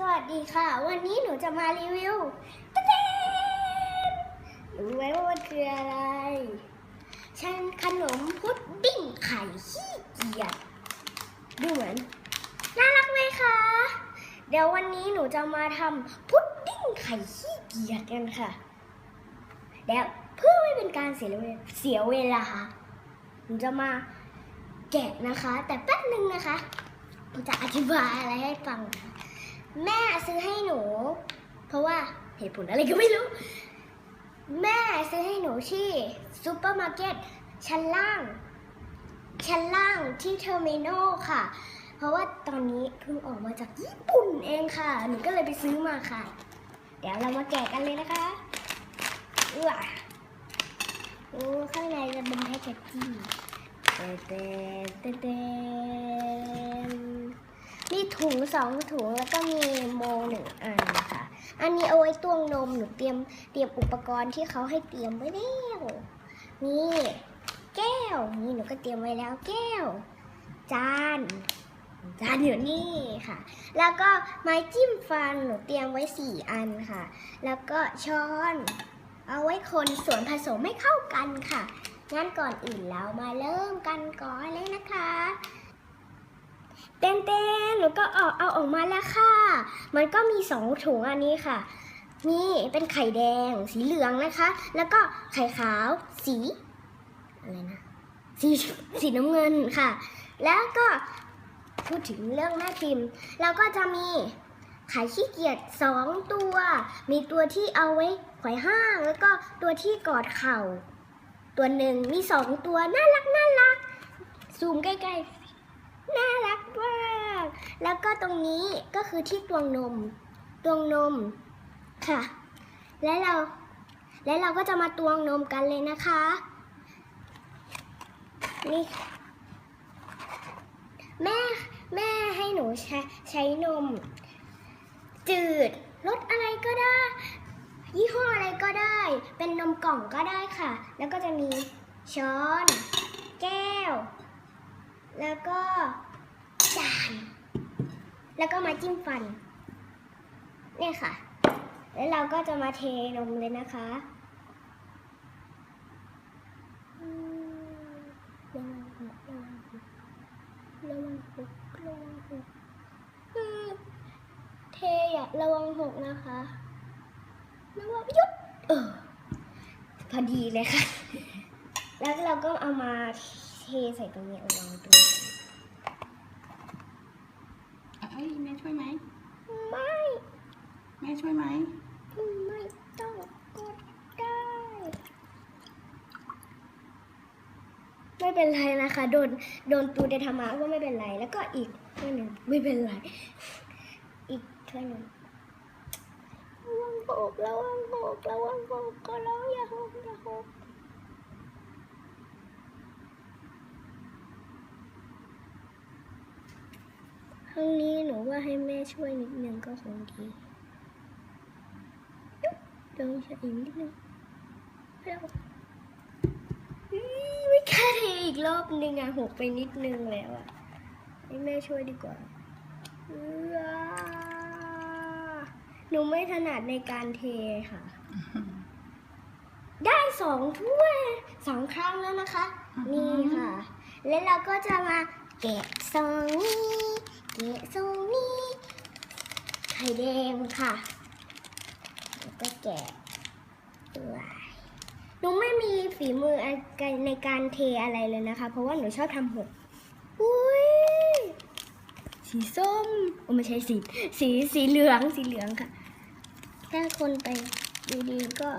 สวัสดีค่ะ วันนี้หนูจะมารีวิวตะเดนรู้ไหมว่ามันคืออะไร ฉันขนมพุดดิ้งไข่ขี้เกียจดูเหมือน น่ารักไหมคะ เดี๋ยววันนี้หนูจะมาทำพุดดิ้งไข่ขี้เกียจกันค่ะ เดี๋ยวเพื่อไม่เป็นการเสียเวลาเสียเวลาหนูจะมาแกะนะคะ แต่แป๊บนึงนะคะหนูจะอธิบายอะไรให้ฟังค่ะ แม่ซื้อให้หนู เพราะว่าเหตุผลอะไรก็ไม่รู้ แม่ซื้อให้หนูที่ซูเปอร์มาร์เก็ตชั้นล่าง ชั้นล่างที่เทอร์มินอลค่ะ เพราะว่าตอนนี้เพิ่งออกมาจากญี่ปุ่นเองค่ะ หนูก็เลยไปซื้อมาค่ะ เดี๋ยวเรามาแกะกันเลยนะคะอื้อโอ้ข้างในจะเป็นแพ็กเกจจิ้งเต้เต้เต้เต้ มีถุงสองถุงแล้วก็มีโมหนึ่งอันค่ะ อันนี้เอาไว้ตวงนมหนูเตรียมเตรียมอุปกรณ์ที่เขาให้เตรียมไว้แล้วนี่แก้วนี่หนูก็เตรียมไว้แล้วแก้ว จานจานอยู่นี่ค่ะ แล้วก็ไม้จิ้มฟันหนูเตรียมไว้สี่อันค่ะ แล้วก็ช้อน เอาไว้คนส่วนผสมให้เข้ากันค่ะงั้นก่อนอื่นเรามาเริ่มกันก่อนเลยนะคะ เต้นเต้นหนูก็ออกเอาออกมาแล้วค่ะ มันก็มีสองถุงอันนี้ค่ะ นี่เป็นไข่แดงสีเหลืองนะคะ แล้วก็ไข่ขาวสีอะไรนะสีสีน้ำเงินค่ะ แล้วก็พูดถึงเรื่องแม่พิมพ์ เราก็จะมีไข่ขี้เกียจสองตัว มีตัวที่เอาไว้ไขว่ห้าง แล้วก็ตัวที่กอดเข่า ตัวหนึ่งมีสองตัวน่ารักน่ารัก ซูมใกล้ๆ น่ารัก มากแล้วก็ตรงนี้ก็คือที่ตวงนมตวงนมค่ะ และเราและเราก็จะมาตวงนมกันเลยนะคะนี่แม่แม่ให้หนูใช้ใช้นม จืดรสอะไรก็ได้ ยี่ห้ออะไรก็ได้ เป็นนมกล่องก็ได้ค่ะ แล้วก็จะมีช้อน แก้ว แล้วก็ จาน แล้วก็มาจิ้มฟัน เนี่ยค่ะ แล้วเราก็จะมาเทนมเลยนะคะระวังหกระวังหกระวังหกระวังหกเทอย่าระวังหกนะคะระวังยุบเออพอดีเลยค่ะ แล้วเราก็เอามาเทใส่ตรงนี้เอาวางตรงนี้ อ้ยแม่ช่วยไหม ไม่แม่ช่วยไหม ไม่ต้องกดได้ ไม่เป็นไรนะคะ โดนโดนตูเดธรรมะก็ไม่เป็นไร แล้วก็อีกถ้วยหนึ่งไม่เป็นไร อีกถ้วยหนึ่งระวังหกระวังหกระวังหกก็แล้วอย่าหกอย่าหก รั้งนี้หนูว่าให้แม่ช่วยนิดนึงก็คงดียุบเดี๋ยวจะอีกนิดนึงแล้วไม่กล้าเทอีกรอบนึงอะหกไปนิดนึงแล้วอะให้แม่ช่วยดีกว่า หนูไม่ถนัดในการเทค่ะ ได้สองถ้วยสองครั้งแล้วนะคะ นี่ค่ะ แล้วเราก็จะมาแกะซองนี้ แกะซองนี้ ไข่แดงค่ะ แล้วก็แกะตัวหนูไม่มีฝีมือในการเทอะไรเลยนะคะ เพราะว่าหนูชอบทำหกอุ้ยสีส้มโอ้ไม่ใช่สี สีสีเหลืองสีเหลืองค่ะ ถ้าคนไปดีๆก็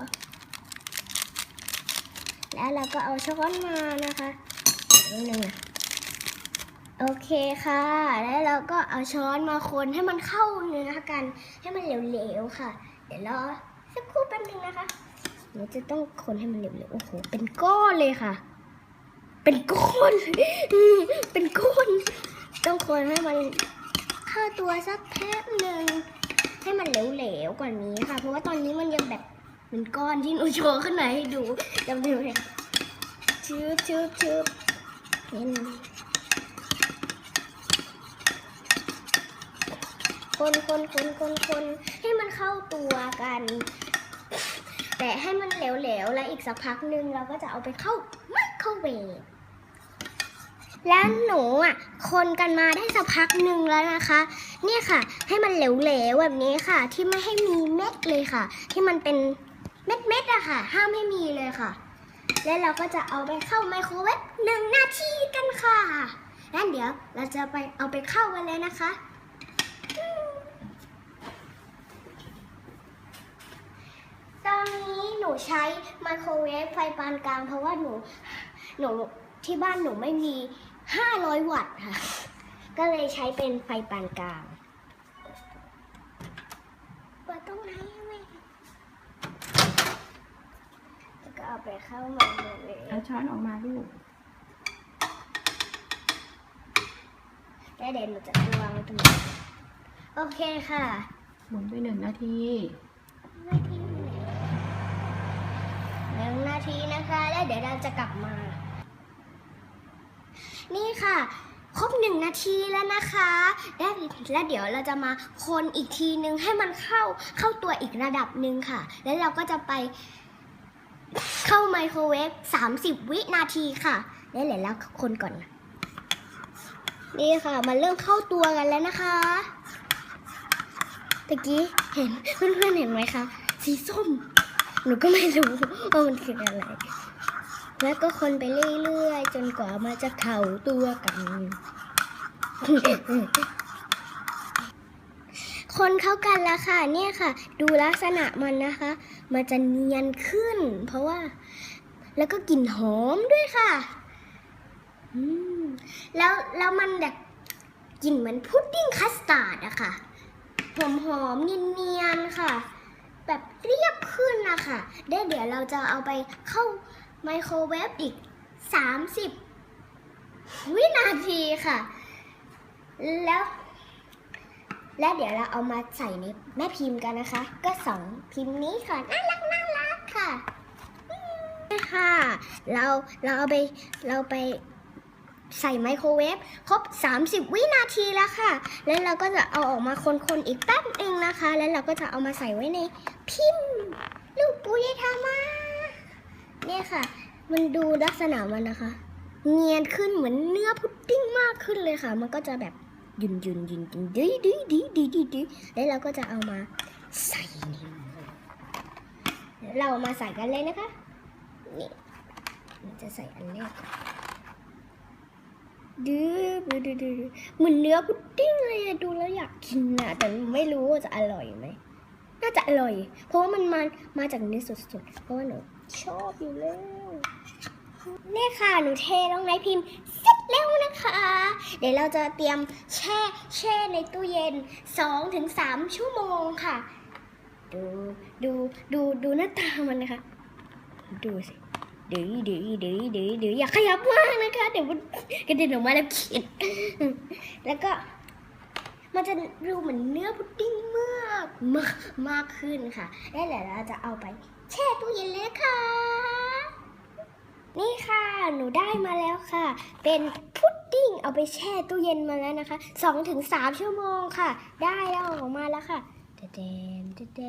แล้วเราก็เอาช้อนมานะคะนิดนึงนะ โอเคค่ะ แล้วเราก็เอาช้อนมาคนให้มันเข้าเนื้อกัน ให้มันเหลวๆค่ะ เดี๋ยวรอสักครู่แป๊บนึงนะคะหนูจะต้องคนให้มันเหลวๆ โอ้โห เป็นก้อนเลยค่ะ เป็นก้อน เป็นก้อน ต้องคนให้มันเข้าตัวสักแป๊บหนึ่งให้มันเหลวๆกว่านี้ค่ะ เพราะว่าตอนนี้มันยังแบบเป็นก้อนที่หนูโชว์ขึ้นมาให้ดูจำได้ไหมชืบชืบชืบนี่ คนคนคนคนคนให้มันเข้าตัวกัน แต่ให้มันเหลวๆ แล้วอีกสักพักหนึ่งเราก็จะเอาไปเข้าไมโครเวฟแล้วหนูอะคนกันมาได้สักพักหนึ่งแล้วนะคะ เนี่ยค่ะ ให้มันเหลวๆแบบนี้ค่ะ ที่ไม่ให้มีเม็ดเลยค่ะ ที่มันเป็นเม็ดๆอะค่ะ ห้ามให้มีเลยค่ะ แล้วเราก็จะเอาไปเข้าไมโครเวฟหนึ่งนาทีกันค่ะงั้นเดี๋ยวเราจะไปเอาไปเข้ากันเลยนะคะ ตอนนี้หนูใช้ไมโครเวฟไฟปานกลาง เพราะว่าหนูหนูที่บ้านหนูไม่มี 500 วัตต์ค่ะ ก็เลยใช้เป็นไฟปานกลางเปิดตรงไหนอะแม่แล้วก็เอาไปเข้าไมโครเวฟเอาช้อนออกมาลูกแล้วเดี๋ยวหนูจะวางไว้ตรงนี้โอเคค่ะ หมุนไปหนึ่งนาที นาทีหนึ่งนาทีนะคะ แล้ว เดี๋ยวเราจะกลับมา นี่ค่ะ ครบหนึ่งนาทีแล้วนะคะแล้วแล้วเดี๋ยวเราจะมาคนอีกทีนึงให้มันเข้าเข้าตัวอีกระดับหนึ่งค่ะ แล้วเราก็จะไปเข้าไมโครเวฟ30 วินาทีค่ะแล้วเดี๋ยวเราคนก่อนนะนี่ค่ะ มันเริ่มเข้าตัวกันแล้วนะคะตะกี้เห็นเพื่อนๆเห็นไหมคะ สีส้ม หนูก็ไม่รู้ว่ามันคืออะไร แล้วก็คนไปเรื่อยๆ จนกว่ามันจะเข่าตัวกัน คนเข้ากันแล้วค่ะ เนี่ยค่ะ ดูลักษณะมันนะคะ มันจะเนียนขึ้น เพราะว่า แล้วก็กลิ่นหอมด้วยค่ะแล้วแล้วมันแบบกลิ่นเหมือนพุดดิ้งคัสตาร์ดอะค่ะหอมหอมเนียนๆค่ะ แบบเรียบขึ้นนะคะเดี๋ยวเดี๋ยวเราจะเอาไปเข้า ไมโครเวฟอีก 30 วินาทีค่ะ แล้ว และเดี๋ยวเราเอามาใส่ในแม่พิมพ์กันนะคะ ก็สองพิมพ์นี้ค่ะ น่ารักน่ารักค่ะนี่ค่ะ เราเราเอาไปเราไปใส่ไมโครเวฟครบ 30 วินาทีแล้วค่ะ แล้วเราก็จะเอาออกมาคนๆอีกแป๊บหนึ่งนะคะ แล้วเราก็จะเอามาใส่ไว้ในพิมพ์ ลูกปุยทามา เนี่ยค่ะ มันดูลักษณะมันนะคะ เนียนขึ้นเหมือนเนื้อพุดดิ้งมากขึ้นเลยค่ะ มันก็จะแบบยุนยุนยุนยุนดีดีดีดีดีดีแล้วเราก็จะเอามาใส่นี่เรามาใส่กันเลยนะคะ นี่เราจะใส่อันแรกดื้อดื้อดื้อเหมือนเนื้อพุดดิ้งเลยดูแล้วอยากกินอะแต่ไม่รู้ว่าจะอร่อยไหมน่าจะอร่อย เพราะว่ามันมามาจากเนื้อสดๆเพราะว่าหนู ชอบอยู่แล้วนี่ค่ะ หนูเทลงในพิมพ์เสร็จแล้วนะคะ เดี๋ยวเราจะเตรียมแช่แช่ในตู้เย็น 2-3 ชั่วโมงค่ะ ดูดูดูดูหน้าตามันนะคะ ดูสิเดื้อดื้อดื้อดื้อดื้ออย่าขยับมากนะคะ เดี๋ยวมันกระเด็นออกมาแล้วเขียนแล้วก็มันจะดูเหมือนเนื้อพุดดิ้งมากมากมากขึ้นค่ะ แล้วเดี๋ยวเราจะเอาไป แช่ตู้เย็นเลยนะคะนี่ค่ะ หนูได้มาแล้วค่ะ เป็นพุดดิ้งเอาไปแช่ตู้เย็นมาแล้วนะคะ2-3ถึงชั่วโมงค่ะ ได้แล้วออกมาแล้วค่ะเดนเดนเด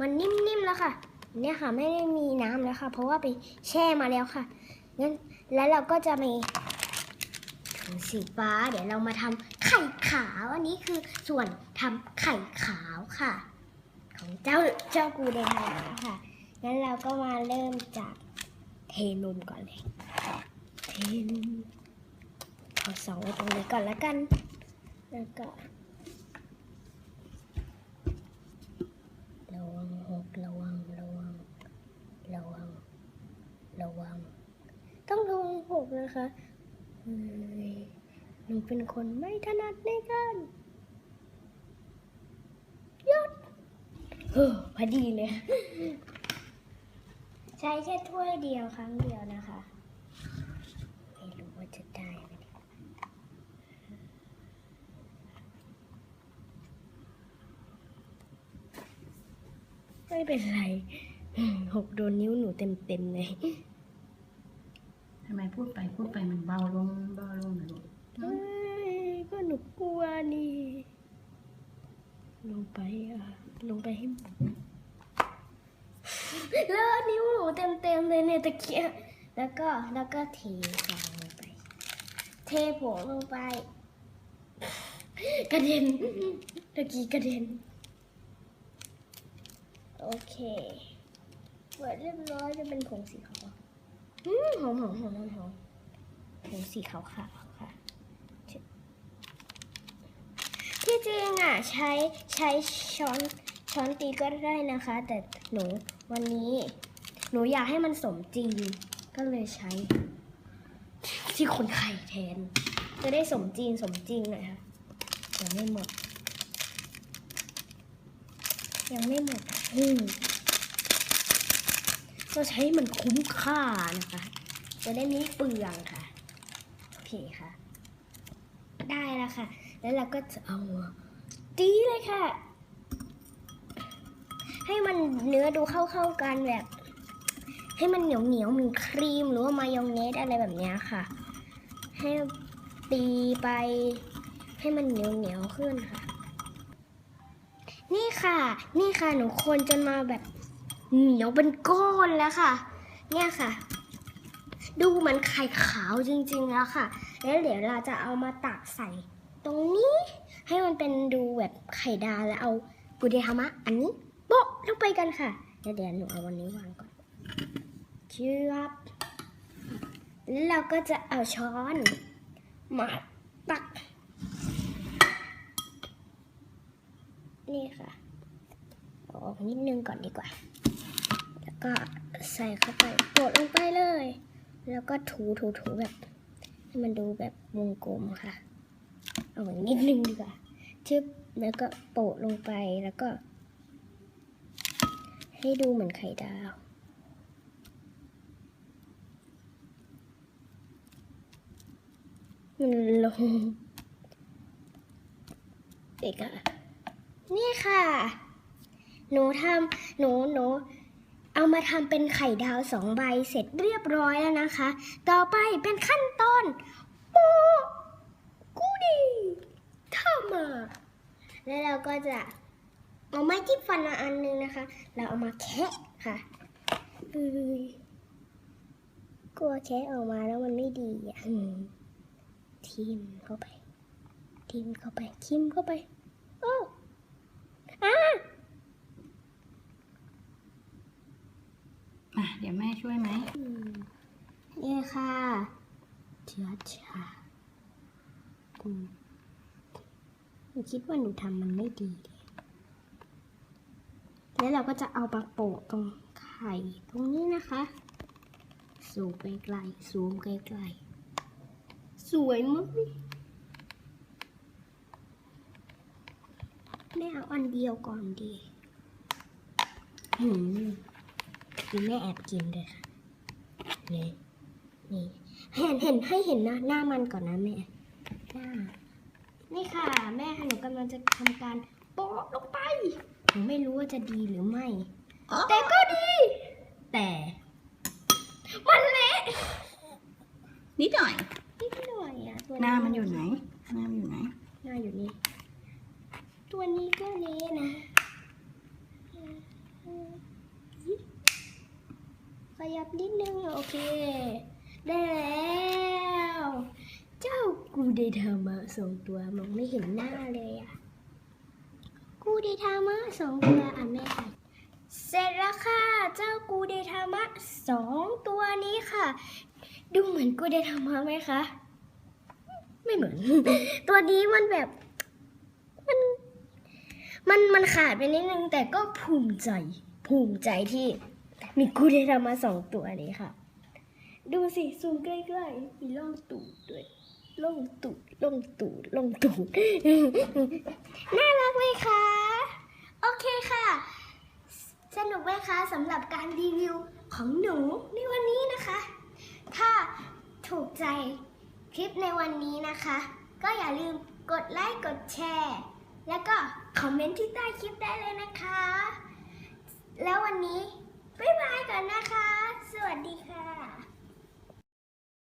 มันนิ่มๆแล้วค่ะ เนี่ยค่ะไม่ได้มีน้ำแล้วค่ะ เพราะว่าไปแช่มาแล้วค่ะงั้นแล้วเราก็จะมีถุงสีฟ้า เดี๋ยวเรามาทำไข่ขาวอันนี้คือส่วนทำไข่ขาวค่ะ ของเจ้าเจ้ากูเดนมาค่ะ งั้นเราก็มาเริ่มจากเทนมก่อนเลย เทนมเอาสองไว้ตรงนี้ก่อนแล้วกัน แล้วก็ระวังหกระวังระวังระวังระวัง ต้องระวังหกนะคะหนูเป็นคนไม่ถนัดในการยดเออพอดีเลย ช้แค่ถ้วยเดียวครั้งเดียวนะคะไม่รู้ว่าจะได้ไหมเนี่ยไม่เป็นไรหกโดนนิ้วหนูเต็มๆเลยทำไมพูดไปพูดไปมันเบาลงเบาลงนะลูกเฮ้ยก็หนูกลัวนี่ ลงไปอะ ลงไปให้หมด เลอะนิ้วหนูเต็มๆเลยเนี่ยตะเกียบแล้วก็แล้วก็เทฟองลงไป เทผงลงไป กระเด็นตะกี้กระเด็น โอเคเปิดเรียบร้อยจะเป็นผงสีขาวหอมหอมหอมหอมหอมผงสีขาวขาวค่ะ ที่จริงอะใช้ใช้ช้อนช้อนตีก็ได้นะคะ แต่หนู วันนี้หนูอยากให้มันสมจริง ก็เลยใช้ ที่คนไข่แทน จะได้สมจริงสมจริงหน่อยค่ะยังไม่หมด ยังไม่หมดอืมเราใช้มันคุ้มค่านะคะ จะได้ไม่เปลืองค่ะ โอเคค่ะ ได้แล้วค่ะ แล้วเราก็จะเอาตีเลยค่ะ ให้มันเนื้อดูเข้าๆกันแบบ ให้มันเหนียวเหนียวเหมือนครีมหรือว่ามายองเนสอะไรแบบนี้ค่ะ ให้ตีไป ให้มันเหนียวเหนียวขึ้นค่ะ นี่ค่ะ นี่ค่ะหนูคนจนมาแบบเหนียวเป็นก้อนแล้วค่ะ เนี่ยค่ะ ดูเหมือนไข่ขาวจริงๆแล้วค่ะ แล้วเดี๋ยวเราจะเอามาตักใส่ตรงนี้ ให้มันเป็นดูแบบไข่ดาวแล้วเอากุเดฮามะอันนี้ โปะลงไปกันค่ะแล้วเดี๋ยวหนูเอาวันนี้วางก่อนเชือบแล้วเราก็จะเอาช้อนมาตัก นี่ค่ะเอาออกนิดนึงก่อนดีกว่า แล้วก็ใส่เข้าไปโปะลงไปเลย แล้วก็ถูถูถูแบบ ให้มันดูแบบวงกลมค่ะ เอาแบบนิดนึงดีกว่าชึบแล้วก็โปะลงไปแล้วก็ ให้ดูเหมือนไข่ดาว มันลงเอีกค่ะนี่ค่ะ หนูทำหนูหนูเอามาทำเป็นไข่ดาวสองใบเสร็จเรียบร้อยแล้วนะคะ ต่อไปเป็นขั้นตอนโปะกูดีทำมาแล้วเราก็จะ เอาไม้จิ้มฟันมาอันนึงนะคะ เราเอามาแคะค่ะเอ้ยกลัวแคะออกมาแล้วมันไม่ดีอะอืมทิมเข้าไปทิมเข้าไปทิมเข้าไปโอ้อ่าอะเดี๋ยวแม่ช่วยไหมอืมนี่ค่ะช้าชาอืมหนูคิดว่าหนูทำมันไม่ดีเลย แล้วเราก็จะเอาปลาโปะตรงไข่ตรงนี้นะคะสูมไกลๆซูมไกลๆสวยมากแม่เอาอันเดียวก่อนดีหืมคือแม่แอบกินเลยค่ะนี่นี่เห็นเห็นให้เห็นนะหน้ามันก่อนนะแม่หน้านี่ค่ะ แม่หนูกำลังจะทำการโปะลงไป หนูไม่รู้ว่าจะดีหรือไม่ แต่ก็ดี แต่ มันเละนิดหน่อย นิดหน่อยอะตัวหน้ามันอยู่ไหน หน้ามันอยู่ไหน หน้าอยู่นี่ ตัวนี้ก็เละนะขยับนิดนึงโอเค ได้แล้ว เจ้ากูได้ทามาสองตัวมองไม่เห็นหน้าเลยอะ กูได้ทามาสองตัวอะแม่เสร็จแล้วค่ะ เจ้ากูเดทามะสองตัวนี้ค่ะ ดูเหมือนกูเดทามะไหมคะ ไม่เหมือน ตัวนี้มันแบบ มัน มันมันขาดไปนิดนึง แต่ก็ภูมิใจ ภูมิใจที่มีกูได้ทำมาสองตัวนี้ค่ะ ดูสิซูมใกล้ๆมีล่องตูดด้วยล่องตูดล่องตูดล่องตูด น่ารักไหมคะ โอเคค่ะ ส นุกไหมคะสำหรับการรีวิวของหนูในวันนี้นะคะ ถ้าถูกใจคลิปในวันนี้นะคะ ก็อย่าลืมกดไลค์กดแชร์ แล้วก็คอมเมนต์ที่ใต้คลิปได้เลยนะคะ แล้ววันนี้บ๊ายบายก่อนนะคะ สวัสดีค่ะ